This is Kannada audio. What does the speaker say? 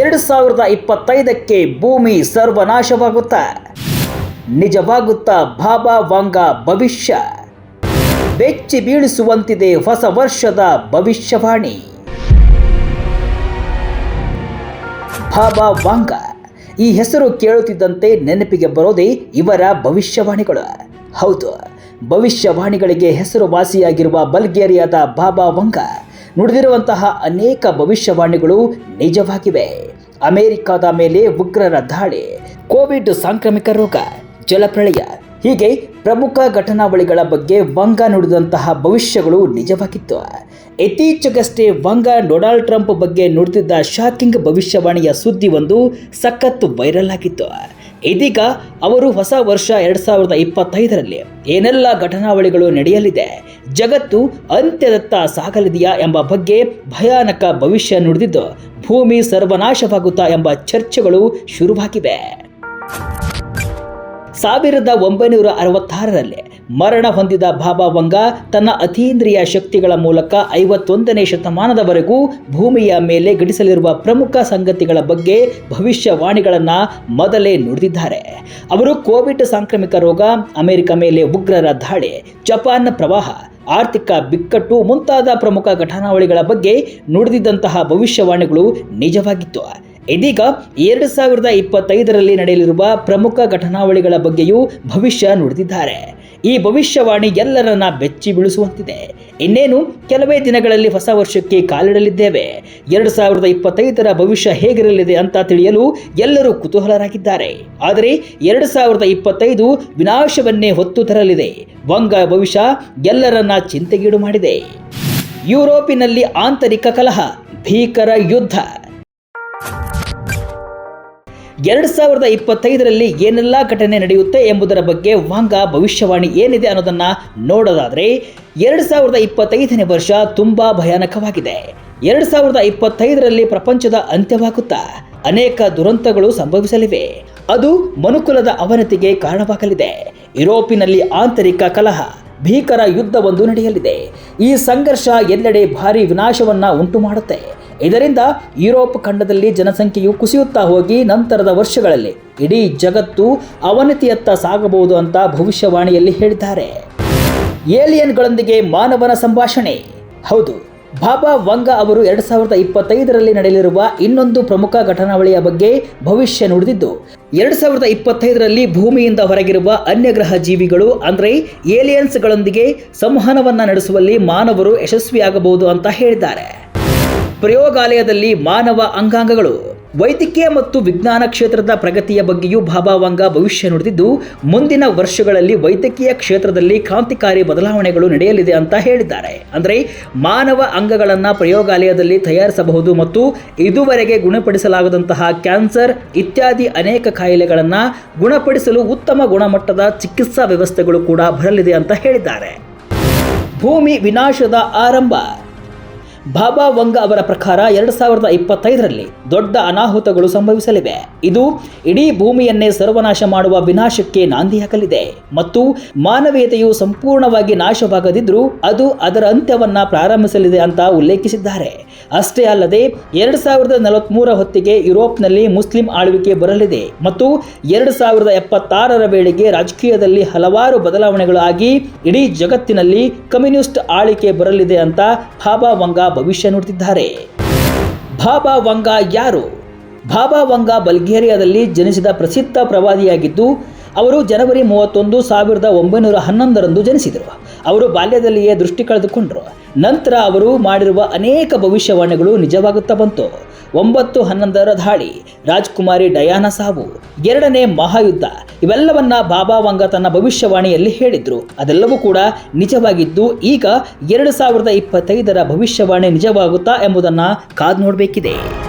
ಎರಡು ಸಾವಿರದ ಇಪ್ಪತ್ತೈದಕ್ಕೆ ಭೂಮಿ ಸರ್ವನಾಶವಾಗುತ್ತಾ? ನಿಜವಾಗುತ್ತಾ ಬಾಬಾ ವಾಂಗ ಭವಿಷ್ಯ? ಬೆಚ್ಚಿ ಬೀಳಿಸುವಂತಿದೆ ಹೊಸ ವರ್ಷದ ಭವಿಷ್ಯವಾಣಿ. ಬಾಬಾ ವಾಂಗ, ಈ ಹೆಸರು ಕೇಳುತ್ತಿದ್ದಂತೆ ನೆನಪಿಗೆ ಬರೋದೇ ಇವರ ಭವಿಷ್ಯವಾಣಿಗಳು. ಹೌದು, ಭವಿಷ್ಯವಾಣಿಗಳಿಗೆ ಹೆಸರುವಾಸಿಯಾಗಿರುವ ಬಲ್ಗೇರಿಯಾದ ಬಾಬಾ ವಂಗ ನುಡಿದಿರುವಂತಹ ಅನೇಕ ಭವಿಷ್ಯವಾಣಿಗಳು ನಿಜವಾಗಿವೆ. ಅಮೆರಿಕದ ಮೇಲೆ ಉಗ್ರರ ದಾಳಿ, ಕೋವಿಡ್ ಸಾಂಕ್ರಾಮಿಕ ರೋಗ, ಜಲಪ್ರಳಯ, ಹೀಗೆ ಪ್ರಮುಖ ಘಟನಾವಳಿಗಳ ಬಗ್ಗೆ ವಂಗ ನುಡಿದಂತಹ ಭವಿಷ್ಯಗಳು ನಿಜವಾಗಿತ್ತು. ಇತ್ತೀಚೆಗಷ್ಟೇ ವಂಗ ಡೊನಾಲ್ಡ್ ಟ್ರಂಪ್ ಬಗ್ಗೆ ನುಡಿದಿದ್ದ ಶಾಕಿಂಗ್ ಭವಿಷ್ಯವಾಣಿಯ ಸುದ್ದಿ ಒಂದು ಸಖತ್ತು ವೈರಲ್ ಆಗಿತ್ತು. ಇದೀಗ ಅವರು ಹೊಸ ವರ್ಷ ಎರಡು ಸಾವಿರದ ಇಪ್ಪತ್ತೈದರಲ್ಲಿ ಏನೆಲ್ಲ ಘಟನಾವಳಿಗಳು ನಡೆಯಲಿದೆ, ಜಗತ್ತು ಅಂತ್ಯದತ್ತ ಸಾಗಲಿದೆಯಾ ಎಂಬ ಬಗ್ಗೆ ಭಯಾನಕ ಭವಿಷ್ಯ ನುಡಿದಿದ್ದು ಭೂಮಿ ಸರ್ವನಾಶವಾಗುತ್ತಾ ಎಂಬ ಚರ್ಚೆಗಳು ಶುರುವಾಗಿವೆ. ಸಾವಿರದ ಒಂಬೈನೂರ ಅರವತ್ತಾರರಲ್ಲಿ ಮರಣ ಹೊಂದಿದ ಬಾಬಾ ವಂಗ ತನ್ನ ಅತೀಂದ್ರಿಯ ಶಕ್ತಿಗಳ ಮೂಲಕ ಐವತ್ತೊಂದನೇ ಶತಮಾನದವರೆಗೂ ಭೂಮಿಯ ಮೇಲೆ ಗಡಿಸಲಿರುವ ಪ್ರಮುಖ ಸಂಗತಿಗಳ ಬಗ್ಗೆ ಭವಿಷ್ಯವಾಣಿಗಳನ್ನು ಮೊದಲೇ ನುಡಿದಿದ್ದಾರೆ. ಅವರು ಕೋವಿಡ್ ಸಾಂಕ್ರಾಮಿಕ ರೋಗ, ಅಮೆರಿಕ ಮೇಲೆ ಉಗ್ರರ ದಾಳಿ, ಜಪಾನ್ ಪ್ರವಾಹ, ಆರ್ಥಿಕ ಬಿಕ್ಕಟ್ಟು ಮುಂತಾದ ಪ್ರಮುಖ ಘಟನಾವಳಿಗಳ ಬಗ್ಗೆ ನುಡಿದಿದ್ದಂತಹ ಭವಿಷ್ಯವಾಣಿಗಳು ನಿಜವಾಗಿತ್ತು. ಇದೀಗ ಎರಡು ಸಾವಿರದ ಇಪ್ಪತ್ತೈದರಲ್ಲಿ ನಡೆಯಲಿರುವ ಪ್ರಮುಖ ಘಟನಾವಳಿಗಳ ಬಗ್ಗೆಯೂ ಭವಿಷ್ಯ ನುಡಿದಿದ್ದಾರೆ. ಈ ಭವಿಷ್ಯವಾಣಿ ಎಲ್ಲರನ್ನ ಬೆಚ್ಚಿ ಬೀಳಿಸುವಂತಿದೆ. ಇನ್ನೇನು, ಕೆಲವೇ ದಿನಗಳಲ್ಲಿ ಹೊಸ ವರ್ಷಕ್ಕೆ ಕಾಲಿಡಲಿದ್ದೇವೆ. ಎರಡು ಸಾವಿರದ ಇಪ್ಪತ್ತೈದರ ಭವಿಷ್ಯ ಹೇಗಿರಲಿದೆ ಅಂತ ತಿಳಿಯಲು ಎಲ್ಲರೂ ಕುತೂಹಲರಾಗಿದ್ದಾರೆ. ಆದರೆ, ಎರಡು ಸಾವಿರದ ಇಪ್ಪತ್ತೈದು ವಿನಾಶವನ್ನೇ ಹೊತ್ತು ತರಲಿದೆ. ವಂಗ ಭವಿಷ್ಯ ಎಲ್ಲರನ್ನ ಚಿಂತೆಗೀಡು ಮಾಡಿದೆ. ಯುರೋಪಿನಲ್ಲಿ ಆಂತರಿಕ ಕಲಹ, ಭೀಕರ ಯುದ್ಧ ಎರಡು ಸಾವಿರದ ಇಪ್ಪತ್ತೈದರಲ್ಲಿ ಏನೆಲ್ಲ ಘಟನೆ ನಡೆಯುತ್ತೆ ಎಂಬುದರ ಬಗ್ಗೆ ವಾಂಗ ಭವಿಷ್ಯವಾಣಿ ಏನಿದೆ ಅನ್ನೋದನ್ನ ನೋಡೋದಾದ್ರೆ ಎರಡು ಸಾವಿರದ ಇಪ್ಪತ್ತೈದನೇ ವರ್ಷ ತುಂಬಾ ಭಯಾನಕವಾಗಿದೆ. ಎರಡು ಸಾವಿರದ ಇಪ್ಪತ್ತೈದರಲ್ಲಿ ಪ್ರಪಂಚದ ಅಂತ್ಯವಾಗುತ್ತಾ ಅನೇಕ ದುರಂತಗಳು ಸಂಭವಿಸಲಿವೆ. ಅದು ಮನುಕುಲದ ಅವನತಿಗೆ ಕಾರಣವಾಗಲಿದೆ. ಯುರೋಪಿನಲ್ಲಿ ಆಂತರಿಕ ಕಲಹ, ಭೀಕರ ಯುದ್ಧವೊಂದು ನಡೆಯಲಿದೆ. ಈ ಸಂಘರ್ಷ ಎಲ್ಲೆಡೆ ಭಾರಿ ವಿನಾಶವನ್ನ ಉಂಟು ಮಾಡುತ್ತೆ ಇದರಿಂದ ಯುರೋಪ್ ಖಂಡದಲ್ಲಿ ಜನಸಂಖ್ಯೆಯು ಕುಸಿಯುತ್ತಾ ಹೋಗಿ ನಂತರದ ವರ್ಷಗಳಲ್ಲಿ ಇಡೀ ಜಗತ್ತು ಅವನತಿಯತ್ತ ಸಾಗಬಹುದು ಅಂತ ಭವಿಷ್ಯವಾಣಿಯಲ್ಲಿ ಹೇಳಿದ್ದಾರೆ. ಏಲಿಯನ್ಗಳೊಂದಿಗೆ ಮಾನವನ ಸಂಭಾಷಣೆ. ಹೌದು, ಬಾಬಾ ವಂಗ ಅವರು ಎರಡು ಸಾವಿರದ ಇಪ್ಪತ್ತೈದರಲ್ಲಿ ನಡೆಯಲಿರುವ ಇನ್ನೊಂದು ಪ್ರಮುಖ ಘಟನಾವಳಿಯ ಬಗ್ಗೆ ಭವಿಷ್ಯ ನುಡಿದಿದ್ದು, ಎರಡು ಸಾವಿರದ ಇಪ್ಪತ್ತೈದರಲ್ಲಿ ಭೂಮಿಯಿಂದ ಹೊರಗಿರುವ ಅನ್ಯಗ್ರಹ ಜೀವಿಗಳು ಅಂದರೆ ಏಲಿಯನ್ಸ್ಗಳೊಂದಿಗೆ ಸಂವಹನವನ್ನ ನಡೆಸುವಲ್ಲಿ ಮಾನವರು ಯಶಸ್ವಿಯಾಗಬಹುದು ಅಂತ ಹೇಳಿದ್ದಾರೆ. ಪ್ರಯೋಗಾಲಯದಲ್ಲಿ ಮಾನವ ಅಂಗಾಂಗಗಳು, ವೈದ್ಯಕೀಯ ಮತ್ತು ವಿಜ್ಞಾನ ಕ್ಷೇತ್ರದ ಪ್ರಗತಿಯ ಬಗ್ಗೆಯೂ ಬಾಬಾ ಭವಿಷ್ಯ ನುಡಿದಿದ್ದು, ಮುಂದಿನ ವರ್ಷಗಳಲ್ಲಿ ವೈದ್ಯಕೀಯ ಕ್ಷೇತ್ರದಲ್ಲಿ ಕ್ರಾಂತಿಕಾರಿ ಬದಲಾವಣೆಗಳು ನಡೆಯಲಿದೆ ಅಂತ ಹೇಳಿದ್ದಾರೆ. ಅಂದರೆ ಮಾನವ ಅಂಗಗಳನ್ನು ಪ್ರಯೋಗಾಲಯದಲ್ಲಿ ತಯಾರಿಸಬಹುದು ಮತ್ತು ಇದುವರೆಗೆ ಗುಣಪಡಿಸಲಾಗದಂತಹ ಕ್ಯಾನ್ಸರ್ ಇತ್ಯಾದಿ ಅನೇಕ ಕಾಯಿಲೆಗಳನ್ನು ಗುಣಪಡಿಸಲು ಉತ್ತಮ ಗುಣಮಟ್ಟದ ಚಿಕಿತ್ಸಾ ವ್ಯವಸ್ಥೆಗಳು ಕೂಡ ಬರಲಿದೆ ಅಂತ ಹೇಳಿದ್ದಾರೆ. ಭೂಮಿ ವಿನಾಶದ ಆರಂಭ. ಬಾಬಾ ವಂಗ ಅವರ ಪ್ರಕಾರ ಎರಡು ಸಾವಿರದ ಇಪ್ಪತ್ತೈದರಲ್ಲಿ ದೊಡ್ಡ ಅನಾಹುತಗಳು ಸಂಭವಿಸಲಿವೆ. ಇದು ಇಡೀ ಭೂಮಿಯನ್ನೇ ಸರ್ವನಾಶ ಮಾಡುವ ವಿನಾಶಕ್ಕೆ ನಾಂದಿಯಾಗಲಿದೆ ಮತ್ತು ಮಾನವೀಯತೆಯು ಸಂಪೂರ್ಣವಾಗಿ ನಾಶವಾಗದಿದ್ರೂ ಅದು ಅದರ ಅಂತ್ಯವನ್ನ ಪ್ರಾರಂಭಿಸಲಿದೆ ಅಂತ ಉಲ್ಲೇಖಿಸಿದ್ದಾರೆ. ಅಷ್ಟೇ ಅಲ್ಲದೆ ಎರಡು ಸಾವಿರದ ನಲವತ್ಮೂರ ಹೊತ್ತಿಗೆ ಯುರೋಪ್ನಲ್ಲಿ ಮುಸ್ಲಿಂ ಆಳ್ವಿಕೆ ಬರಲಿದೆ ಮತ್ತು ಎರಡು ಸಾವಿರದ ಎಪ್ಪತ್ತಾರರ ವೇಳೆಗೆ ರಾಜಕೀಯದಲ್ಲಿ ಹಲವಾರು ಬದಲಾವಣೆಗಳು ಆಗಿ ಇಡೀ ಜಗತ್ತಿನಲ್ಲಿ ಕಮ್ಯುನಿಸ್ಟ್ ಆಳ್ವಿಕೆ ಬರಲಿದೆ ಅಂತ ಬಾಬಾ ವಂಗ ಭವಿಷ್ಯ ನುಡಿದಿದ್ದಾರೆ. ಬಾಬಾ ವಂಗ ಯಾರು? ಬಾಬಾ ವಂಗ ಬಲ್ಗೇರಿಯಾದಲ್ಲಿ ಜನಿಸಿದ ಪ್ರಸಿದ್ಧ ಪ್ರವಾದಿಯಾಗಿದ್ದು ಅವರು ಜನವರಿ ಮೂವತ್ತೊಂದು ಸಾವಿರದ ಒಂಬೈನೂರ ಹನ್ನೊಂದರಂದು ಜನಿಸಿದರು. ಅವರು ಬಾಲ್ಯದಲ್ಲಿಯೇ ದೃಷ್ಟಿ ಕಳೆದುಕೊಂಡರು. ನಂತರ ಅವರು ಮಾಡಿರುವ ಅನೇಕ ಭವಿಷ್ಯವಾಣಿಗಳು ನಿಜವಾಗುತ್ತಾ ಬಂತು. ಒಂಬತ್ತು ಹನ್ನೊಂದರ ದಾಳಿ, ರಾಜ್ಕುಮಾರಿ ಡಯಾನ ಸಾವು ಎರಡನೇ ಮಹಾಯುದ್ಧ, ಇವೆಲ್ಲವನ್ನ ಬಾಬಾ ವಂಗ ತನ್ನ ಭವಿಷ್ಯವಾಣಿಯಲ್ಲಿ ಹೇಳಿದ್ರು. ಅದೆಲ್ಲವೂ ಕೂಡ ನಿಜವಾಗಿದ್ದು ಈಗ ಎರಡು ಸಾವಿರದ ಇಪ್ಪತ್ತೈದರ ಭವಿಷ್ಯವಾಣಿ ನಿಜವಾಗುತ್ತಾ ಎಂಬುದನ್ನು ಕಾದು ನೋಡಬೇಕಿದೆ.